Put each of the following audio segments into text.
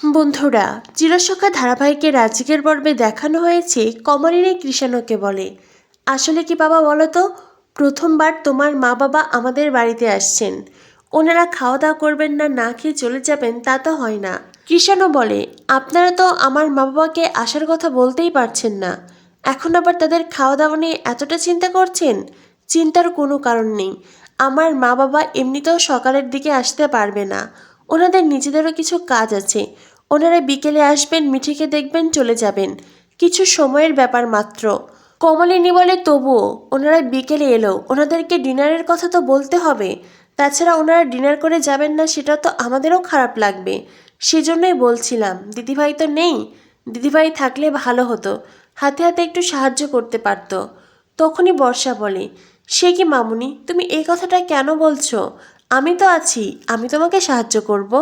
বন্ধুরা, চিরসখা ধারাবাহিকের আজকের পর্বে দেখানো হয়েছে কমলিনী কৃষাণকে বলে। আসলে কি বাবা বলো তো প্রথমবার তোমার মা বাবা আমাদের বাড়িতে আসছেন। ওনারা খাওয়া দাওয়া করবেন না না খেয়ে চলে যাবেন, তা তো হয় না। কৃষাণও বলে, আপনারা তো আমার মা বাবাকে আসার কথা বলতেই পারছেন না। এখন আবার তাদের খাওয়া দাওয়া নিয়ে এতটা চিন্তা করছেন? চিন্তার কোনো কারণ নেই। আমার মা বাবা এমনিতেও সকালের দিকে আসতে পারবে না। ওনাদের নিজেদেরও কিছু কাজ আছে। ওনারা বিকেলে আসবেন, মিঠিকে দেখবেন, চলে যাবেন। কিছু সময়ের ব্যাপার মাত্র। কমলিনী বলে, তবুও, ওনারা বিকেলে এলো। ওনাদেরকে ডিনারের কথা তো বলতে হবে। তাছাড়া ওনারা ডিনার করে যাবেন না, সেটা তো আমাদেরও খারাপ লাগবে। সেজন্যই বলছিলাম, দিদিভাই তো নেই। দিদিভাই থাকলে ভালো হতো। হাতে হাতে একটু সাহায্য করতে পারতো। তখনই বর্ষা বলে, সে কি মামুনি, তুমি এই কথাটা কেন বলছো? আমি তো আছি, আমি তোমাকে সাহায্য করব।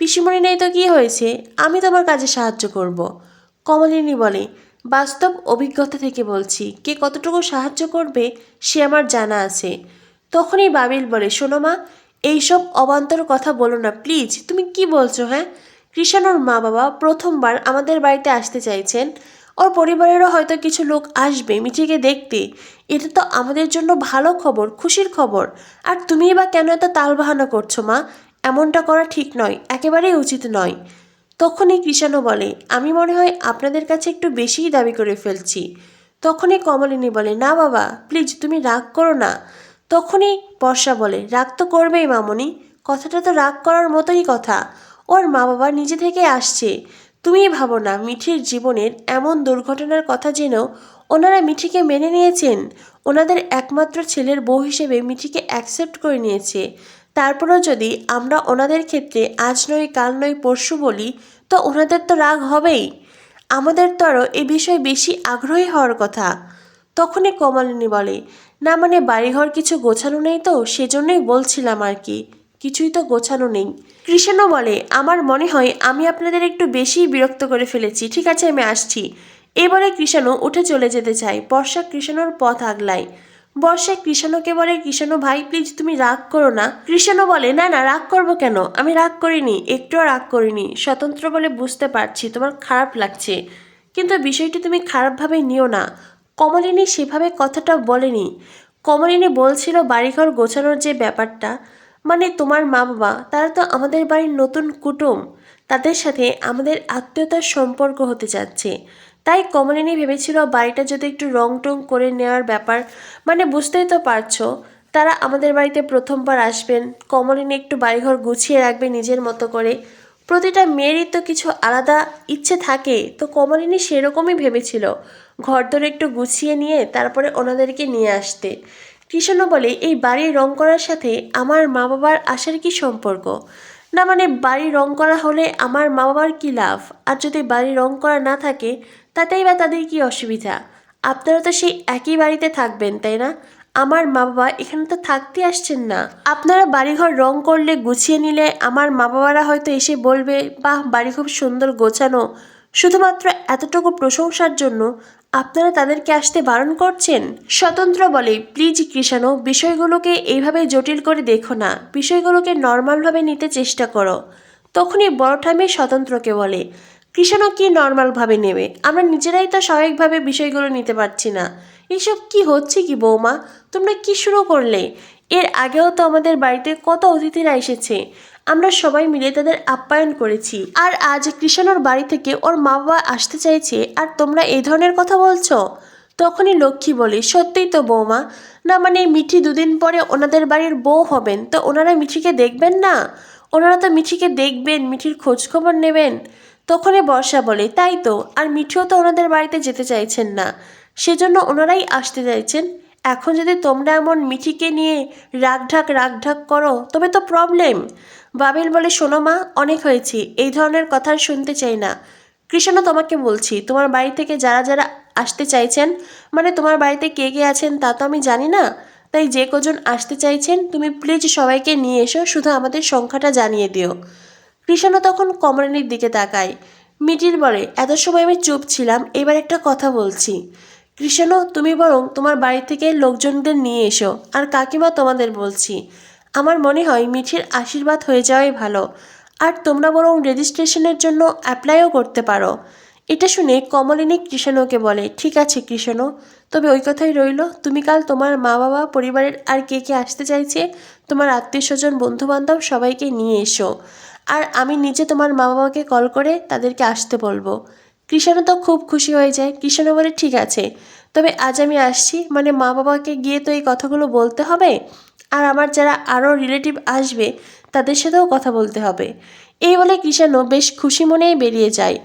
পিসিমণি নেই তো কি হয়েছে? আমি তোমার কাজে সাহায্য করব। কমলিনী বলে, বাস্তব অভিজ্ঞতা থেকে বলছি, কে কতটুকু সাহায্য করবে সে আমার জানা আছে। তখনই বাবিল বলে, শোনো মা, এইসব অবান্তর কথা বলো না, প্লিজ। তুমি কি বলছো হ্যাঁ? কৃষাণুর মা বাবা প্রথমবার আমাদের বাড়িতে আসতে চাইছেন। ওর পরিবারেরও হয়তো কিছু লোক আসবে মিঠিকে দেখতে। এটা তো আমাদের জন্য ভালো খবর, খুশির খবর। আর তুমি বা কেন এত তালবাহানা করছ, মা? এমনটা করা ঠিক নয়, একেবারেই উচিত নয়। তখনই কৃষাণও বলে, আমি মনে হয় আপনাদের কাছে একটু বেশিই দাবি করে ফেলছি। তখনই কমলিনী বলে, না বাবা প্লিজ তুমি রাগ করো না। তখনই বর্ষা বলে, রাগ তো করবেই মামনি, কথাটা তো রাগ করার মতোই কথা। ওর মা বাবা নিজে থেকে আসছে। তুমিই ভাবো না, মিঠির জীবনের এমন দুর্ঘটনার কথা জেনেও ওনারা মিঠিকে মেনে নিয়েছেন। ওনাদের একমাত্র ছেলের বউ হিসেবে মিঠিকে অ্যাকসেপ্ট করে নিয়েছে। তারপরেও যদি আমরা ওনাদের ক্ষেত্রে আজ নয়, কাল নয়, পরশু বলি, তো ওনাদের তো রাগ হবেই। আমাদের তো আরও এ বিষয়ে বেশি আগ্রহী হওয়ার কথা। তখনই কমলিনী বলে, না মানে বাড়িঘর কিছু গোছানো নেই তো, সেজন্যই বলছিলাম আর কি। কিছুই তো গোছানো নেই। কৃষাণও বলে, আমার মনে হয় আমি আপনাদের একটু বেশিই বিরক্ত করে ফেলেছি। ঠিক আছে, আমি আসছি। এবারে কৃষাণু উঠে চলে যেতে চায়। বর্ষা কৃষাণুর পথ আগলায়। বর্ষা কৃষাণুকে বলে? কৃষাণু, ভাই প্লিজ তুমি রাগ করো না। কৃষাণু বলে, না না, রাগ করব কেন? আমি রাগ করিনি, একটুও রাগ করিনি। স্বতন্ত্র বলে বুঝতে পারছি, তোমার খারাপ লাগছে। কিন্তু বিষয়টি তুমি খারাপভাবে নিও না। কমলিনী সেভাবে কথাটা বলেনি। কমলিনী বলছিল, বাড়িঘর গোছানোর যে ব্যাপারটা মানে তোমার মা বাবা তারা তো আমাদের বাড়ির নতুন কুটুম। তাদের সাথে আমাদের আত্মীয়তার সম্পর্ক হতে যাচ্ছে। তাই কমলিনী ভেবেছিল বাড়িটা যদি একটু রং টং করে নেওয়ার ব্যাপার মানে বুঝতেই তো পারছ, তারা আমাদের বাড়িতে প্রথমবার আসবেন, কমলিনী একটু বাড়িঘর গুছিয়ে রাখবে নিজের মতো করে। প্রতিটা মেয়েরই তো কিছু আলাদা ইচ্ছে থাকে, তো কমলিনী সেরকমই ভেবেছিল। ঘরদোর একটু গুছিয়ে নিয়ে তারপরে ওনাদেরকে নিয়ে আসতে। কৃষ্ণ বলে, এই বাড়ি রং করার সাথে আমার মা বাবার আসার কি সম্পর্ক? না মানে বাড়ি রং করা হলে আমার মা বাবার কী লাভ? আর যদি বাড়ি রং করা না থাকে, তাতেই বা তাদের কী অসুবিধা? আপনারা তো সেই একই বাড়িতে থাকবেন, তাই না? আমার মা বাবা এখানে তো থাকতে আসছেন না। আপনারা বাড়িঘর রং করলে গুছিয়ে নিলে আমার মা বাবারা হয়তো এসে বলবে, বাহ, বাড়ি খুব সুন্দর গোছানো। শুধুমাত্র এতটুকু প্রশংসার জন্য আপনারা তাদেরকে আসতে বারণ করছেন? স্বতন্ত্র বলে, প্লিজ কৃষাণু, বিষয়গুলোকে এইভাবে জটিল করে দেখো না। বিষয়গুলোকে নর্মালভাবে নিতে চেষ্টা করো। তখনই বড় ঠামে স্বতন্ত্রকে বলে, কৃষাণু, কি নর্মালভাবে নেবে? আমরা নিজেরাই তো স্বাভাবিকভাবে বিষয়গুলো নিতে পারছি না। এসব কি হচ্ছে কি বৌমা? তোমরা কি শুরু করলে? এর আগেও তো আমাদের বাড়িতে কত অতিথিরা এসেছে। আমরা সবাই মিলে তাদের আপ্যায়ন করেছি। আর আজ কৃষাণুর বাড়ি থেকে ওর মা বাবা আসতে চাইছে, আর তোমরা এই ধরনের কথা বলছো? তখনই লক্ষ্মী বলে, সত্যিই তো বৌমা, না মানে মিঠি দুদিন পরে ওনাদের বাড়ির বউ হবেন, তো ওনারা মিঠিকে দেখবেন না? ওনারা তো মিঠিকে দেখবেন, মিঠির খোঁজখবর নেবেন। তখনই বর্ষা বলে, তাই তো, আর মিঠিও তো ওনাদের বাড়িতে যেতে চাইছেন না। সেজন্য ওনারাই আসতে চাইছেন। এখন যদি তোমরা এমন মিঠিকে নিয়ে রাগঢাক রাগঢাক করো, তবে তো প্রবলেম বাবিল বলে, শোনো মা, অনেক হয়েছি। এই ধরনের কথা শুনতে চাই না। কৃষ্ণ, তোমাকে বলছি, তোমার বাড়ি থেকে যারা যারা আসতে চাইছেন মানে তোমার বাড়িতে কে কে আছেন তা তো আমি জানি না। তাই যে কজন আসতে চাইছেন, তুমি প্লিজ সবাইকে নিয়ে এসো, শুধু আমাদের সংখ্যাটা জানিয়ে দিও। কৃষ্ণ তখন কমলিনীর দিকে তাকায়। মিটির বলে, এত সময় আমি চুপ ছিলাম, এবার একটা কথা বলছি। কৃষ্ণ তুমি বরং তোমার বাড়ি থেকে লোকজনদের নিয়ে এসো। আর কাকিমা, তোমাদের বলছি, আমার মনে হয় মিঠির আশীর্বাদ হয়ে যাওয়াই ভালো। আর তোমরা বরং রেজিস্ট্রেশনের জন্য অ্যাপ্লাইও করতে পারো। এটা শুনে কমলিনী কৃষণকে বলে, ঠিক আছে কৃষণ তবে ওই কথাই রইল। তুমি কাল তোমার মা বাবা, পরিবারের আর কে কে আসতে চাইছে, তোমার আত্মীয় স্বজন, বন্ধুবান্ধব সবাইকে নিয়ে এসো। আর আমি নিজে তোমার মা বাবাকে কল করে তাদেরকে আসতে বলব। কৃষণ তো খুব খুশি হয়ে যায়। কৃষণ বলে, ঠিক আছে। তবে আজ আমি আসছি। মানে মা বাবাকে গিয়ে তো এই কথাগুলো বলতে হবে। আর আমার যারা আরও রিলেটিভ আসবে, তাদের সাথেও কথা বলতে হবে। এই বলে কৃষাণও বেশ খুশি মনেই বেরিয়ে যায়।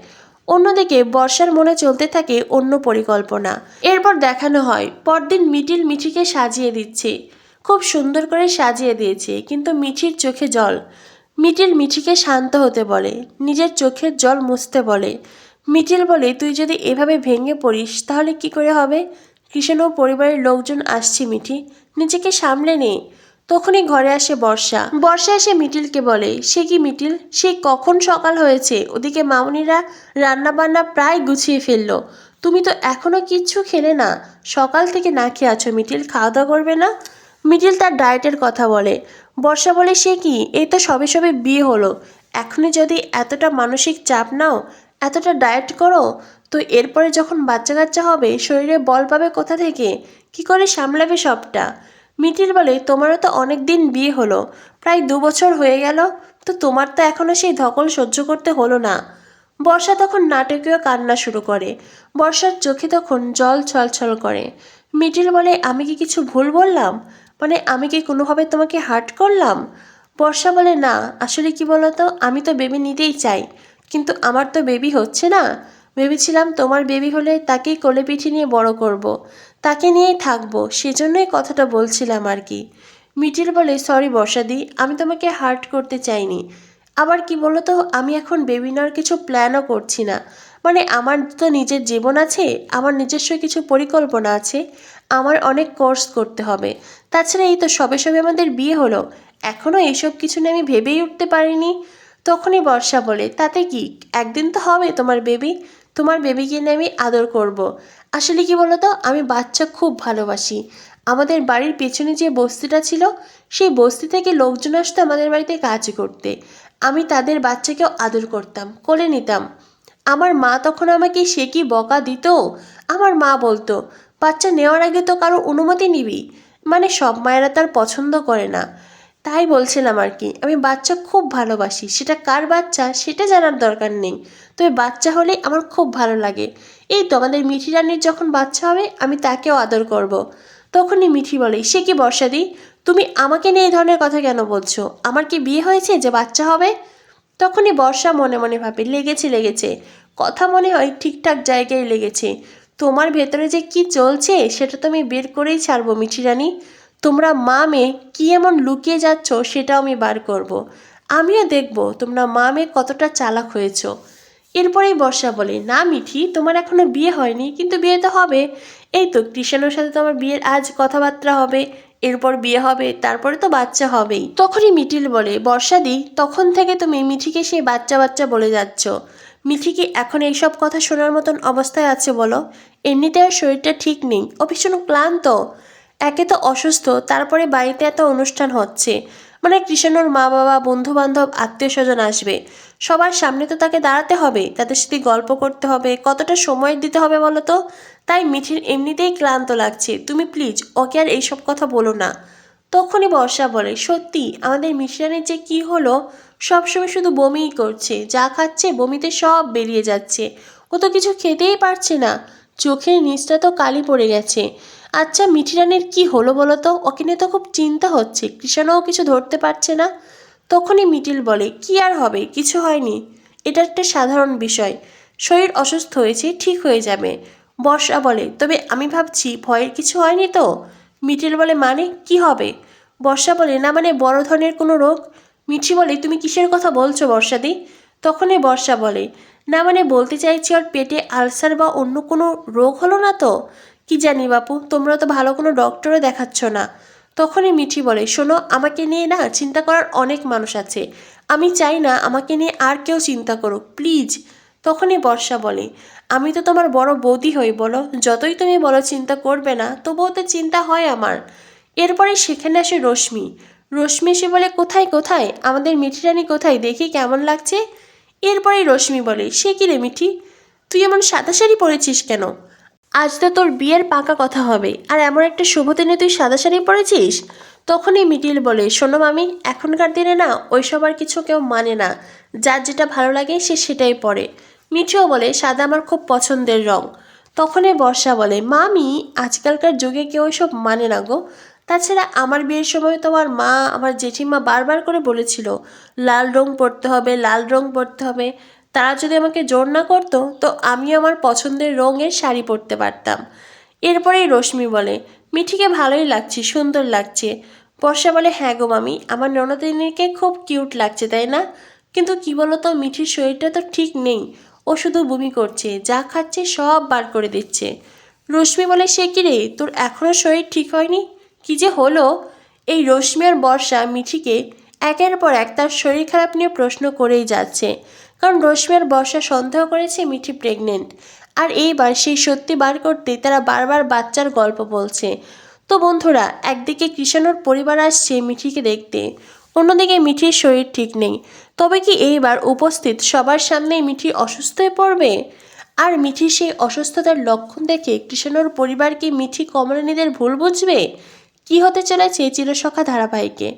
অন্যদিকে বর্ষার মনে চলতে থাকে অন্য পরিকল্পনা। এরপর দেখানো হয়, পরদিন মিটিল মিঠিকে সাজিয়ে দিচ্ছে। খুব সুন্দর করে সাজিয়ে দিয়েছে, কিন্তু মিঠির চোখে জল। মিটিল মিঠিকে শান্ত হতে বলে, নিজের চোখের জল মুছতে বলে মিটিল বলে, তুই যদি এভাবে ভেঙে পড়িস, তাহলে কি করে হবে? কৃষণ ও পরিবারের লোকজন আসছে মিঠি। নিজেকে সামলে নে। তখনই ঘরে আসে বর্ষা। বর্ষা এসে মিটিলকে বলে, সে কি মিটিল সে কখন সকাল হয়েছে? ওদিকে মামুনিরা রান্নাবান্না প্রায় গুছিয়ে ফেলল। তুমি তো এখনও কিচ্ছু খেলে না। সকাল থেকে না খেয়ে আছো মিটিল খাওয়া দাওয়া করবে না? মিটিল তার ডায়েটের কথা বলে। বর্ষা বলে, সে কি? এই তো সবে সবে বিয়ে হলো। এখনই যদি এতটা মানসিক চাপ নাও এতটা ডায়েট করো? তো এরপরে যখন বাচ্চা কাচ্চা হবে, শরীরে বল পাবে কোথা থেকে? কি করে সামলাবে সবটা? মিটিল বলে, তোমারও তো অনেক দিন বিয়ে হলো, প্রায় দু বছর হয়ে গেল, তো তোমার তো এখনও সেই ধকল সহ্য করতে হলো না। বর্ষা তখন নাটকীয় কান্না শুরু করে। বর্ষার চোখে তখন জল ছলছল করে। মিটিল বলে, আমি কি কিছু ভুল বললাম? মানে আমি কি কোনোভাবে তোমাকে হার্ট করলাম? বর্ষা বলে, না, আসলে কি বলতো? আমি তো বেবি নিতেই চাই। কিন্তু আমার তো বেবি হচ্ছে না। ভেবেছিলাম তোমার বেবি হলে তাকেই কোলে পিঠে নিয়ে বড় করব। তাকে নিয়েই থাকব, সেজন্যই কথাটা বলছিলাম আর কি। মিটিল বলে সরি বর্ষাদি, আমি তোমাকে হার্ট করতে চাইনি। আবার কি বলো তো আমি এখন বেবি নেওয়ার কিছু প্ল্যানও করছি না। মানে আমার তো নিজের জীবন আছে, আমার নিজস্ব কিছু পরিকল্পনা আছে, আমার অনেক কোর্স করতে হবে। তাছাড়া এই তো সবে সবে আমাদের বিয়ে হলো। এখনও এসব কিছু নিয়ে আমি ভেবেই উঠতে পারিনি। তখনই বর্ষা বলে, তাতে কি? একদিন তো হবে তোমার বেবি। তোমার বেবিকে নিয়ে আমি আদর করব। আসলে কি বলো তো আমি বাচ্চা খুব ভালোবাসি। আমাদের বাড়ির পেছনে যে বস্তিটা ছিল, সেই বস্তি থেকে লোকজন আসতো আমাদের বাড়িতে কাজ করতে। আমি তাদের বাচ্চাকেও আদর করতাম, কোলে নিতাম। আমার মা তখন আমাকে সে কি বকা দিত? আমার মা বলতো, বাচ্চা নেওয়ার আগে তো কারও অনুমতি নিবি। মানে সব মায়েরা তার পছন্দ করে না। তাই বলছিলাম আর কি, আমি বাচ্চা খুব ভালোবাসি, সেটা কার বাচ্চা সেটা জানার দরকার নেই, তবে বাচ্চা হলে আমার খুব ভালো লাগে। এই তো আমাদের মিঠি রানীর যখন বাচ্চা হবে, আমি তাকেও আদর করব। তখনই মিঠি বলে, সে কি বর্ষা দি তুমি আমাকে নিয়ে এই ধরনের কথা কেন বলছো? আমার কি বিয়ে হয়েছে যে বাচ্চা হবে? তখনই বর্ষা মনে মনে ভাবে, লেগেছে লেগেছে, কথা মনে হয় ঠিকঠাক জায়গায় লেগেছে। তোমার ভেতরে যে কি চলছে, সেটা তো আমি বের করেই ছাড়বো, মিঠি রানী। তোমরা মা মেয়ে কী এমন লুকিয়ে যাচ্ছ সেটাও আমি বার করব। আমিও দেখব তোমরা মা মেয়ে কতটা চালাক হয়েছ। এরপরেই বর্ষা বলে, না মিঠি, তোমার এখনও বিয়ে হয়নি, কিন্তু বিয়ে তো হবে। এই তো কৃষাণের সাথে তোমার বিয়ের আজ কথাবার্তা হবে, এরপর বিয়ে হবে, তারপরে তো বাচ্চা হবেই। তখনই মিটিল বলে বর্ষাদি তখন থেকে তুমি মিঠিকে সেই বাচ্চা বাচ্চা বলে যাচ্ছ। মিঠি কি এখন এইসব কথা শোনার মতন অবস্থায় আছে বলো? এমনিতে আর শরীরটা ঠিক নেই ও ভীষণ ক্লান্ত। একে তো অসুস্থ, তারপরে বাড়িতে এত অনুষ্ঠান হচ্ছে। মানে কৃষণর মা বাবা বন্ধু বান্ধব আত্মীয় স্বজন আসবে। সবার সামনে তো তাকে দাঁড়াতে হবে, তাদের সাথে গল্প করতে হবে, কতটা সময় দিতে হবে বলো তো? তাই মিঠির এমনিতেই ক্লান্ত লাগছে। তুমি প্লিজ ওকে আর এইসব কথা বলো না। তখনই বর্ষা বলে, সত্যি, আমাদের মিশরানের যে কি হলো? সবসময় শুধু বমিই করছে। যা খাচ্ছে, বমিতে সব বেরিয়ে যাচ্ছে। ও তো কিছু খেতেই পারছে না। চোখের নিচটা তো কালি পড়ে গেছে। আচ্ছা মিঠি মিঠিরানের কি হলো বলো তো? ওকে নিয়ে তো খুব চিন্তা হচ্ছে। কৃষাণও কিছু ধরতে পারছে না। তখনই মিটিল বলে, কি আর হবে? কিছু হয়নি। এটা একটা সাধারণ বিষয়। শরীর অসুস্থ হয়েছে, ঠিক হয়ে যাবে। বর্ষা বলে, তবে আমি ভাবছি, ভয়ের কিছু হয়নি তো? মিটিল বলে মানে কি হবে? বর্ষা বলে, না মানে বড় ধরনের কোনো রোগ? মিঠি বলে, তুমি কিসের কথা বলছো বর্ষাদি? তখনই বর্ষা বলে, না মানে বলতে চাইছি, ওর পেটে আলসার বা অন্য কোনো রোগ হলো না তো? কি জানি বাপু, তোমরা তো ভালো কোনো ডক্টরও দেখাচ্ছ না। তখনই মিঠি বলে, শোনো, আমাকে নিয়ে না চিন্তা করার অনেক মানুষ আছে। আমি চাই না আমাকে নিয়ে আর কেউ চিন্তা করুক, প্লিজ। তখনই বর্ষা বলে, আমি তো তোমার বড় বৌদি হই, বলো। যতই তুমি বলো চিন্তা করবে না, তবুও তো চিন্তা হয় আমার। এরপরে সেখানে আসে রশ্মি। রশ্মি এসে বলে, কোথায় কোথায়? আমাদের মিঠি রানী কোথায়? দেখি কেমন লাগছে? এরপরেই রশ্মি বলে, সে কি রে মিঠি? তুই এমন সাদা শাড়ি পরেছিস কেন? আজ তো তোর বিয়ের পাকা কথা হবে। আর এমন একটা শুভ দিনে তুই সাদা শাড়ি পরেছিস? তখনই মিটিল বলে, শোনো মামি, এখনকার দিনে না, ওইসব আর কিছু কেউ মানে না। যার যেটা ভালো লাগে, সে সেটাই পরে। মিঠিও বলে, সাদা আমার খুব পছন্দের রং। তখনই বর্ষা বলে, মামি, আজকালকার যুগে কেউ এসব মানে না গো। তাছাড়া আমার বিয়ের সময় তোমার মা, আমার জেঠিমা বারবার করে বলেছিল, লাল রং পরতে হবে, লাল রং পরতে হবে। তারা যদি আমাকে জোর না করতো, তো আমি আমার পছন্দের রঙের শাড়ি পরতে পারতাম। এরপরেই রশ্মি বলে, মিঠিকে ভালোই লাগছে, সুন্দর লাগছে। বর্ষা বলে হ্যাঁ গো মামি, আমার ননদিনীকে খুব কিউট লাগছে, তাই না? কিন্তু কি বলো তো মিঠির শরীরটা তো ঠিক নেই। ও শুধু বমি করছে, যা খাচ্ছে সব বার করে দিচ্ছে। রশ্মি বলে, সে কি রে, তোর এখনও শরীর ঠিক হয়নি? কি যে হলো? এই রশ্মি আর বর্ষা মিঠিকে একের পর এক তার শরীর খারাপ নিয়ে প্রশ্ন করেই যাচ্ছে। কারণ রশ্মি আর বর্ষা সন্দেহ করেছে মিঠি প্রেগনেন্ট আর এইবার সেই সত্যি বার করতে তারা বারবার বাচ্চার গল্প বলছে। তো বন্ধুরা, একদিকে কৃষাণুর পরিবার আসছে মিঠিকে দেখতে, অন্যদিকে মিঠির শরীর ঠিক নেই। তবে কি এইবার উপস্থিত সবার সামনেই মিঠি অসুস্থ হয়ে পড়বে? আর মিঠি সেই অসুস্থতার লক্ষণ দেখে কৃষাণুর পরিবার কি মিঠি কমলিনীদের ভুল বুঝবে? কি হতে চলেছে চিরসখা ধারাবাহিকে?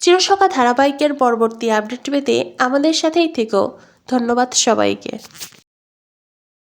চিরসখা ধারাবাহিকের পরবর্তী আপডেট পেতে আমাদের সাথেই থেকো। ধন্যবাদ সবাইকে।